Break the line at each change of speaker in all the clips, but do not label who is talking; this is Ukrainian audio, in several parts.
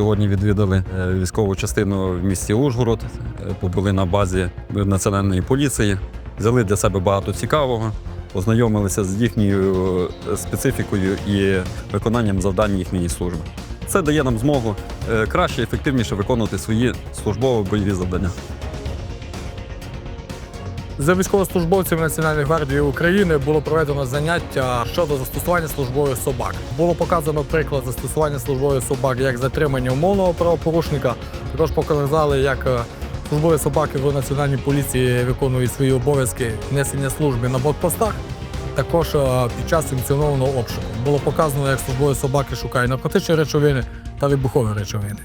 сьогодні відвідали е, військову частину в місті Ужгород, е, побули на базі національної поліції, взяли для себе багато цікавого, познайомилися з їхньою е, специфікою і виконанням завдань їхньої служби. Це дає нам змогу краще, ефективніше виконувати свої службово-бойові завдання.
За військовослужбовцями Національної гвардії України було проведено заняття щодо застосування службових собак. Було показано приклад застосування службових собак як затримання умовного правопорушника. Також показали, як е, службові собаки в національній поліції виконують свої обов'язки несення служби на блокпостах. Також е, під час санкціонованого обшуку було показано, як службові собаки шукають наркотичні речовини та вибухові речовини.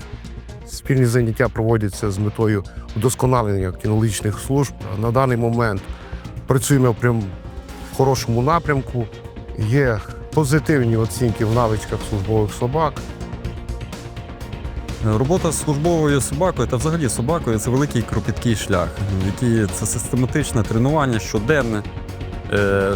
Спільні заняття проводяться з метою удосконалення кінологічних служб. На даний момент працюємо прям в хорошому напрямку. Є позитивні оцінки в навичках службових собак.
Робота з службовою собакою та взагалі собакою це великий кропіткий шлях, який це систематичне тренування щоденне,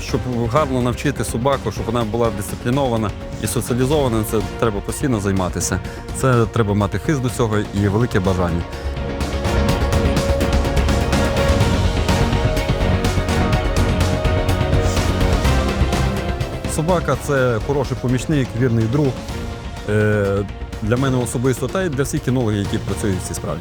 щоб гарно навчити собаку, щоб вона була дисциплінована і соціалізована. Це треба постійно займатися. Це треба мати хист до цього і велике бажання. Собака це хороший помічник, вірний друг. Е, Для мене особисто та й для всіх кінологів, які працюють в цій справі.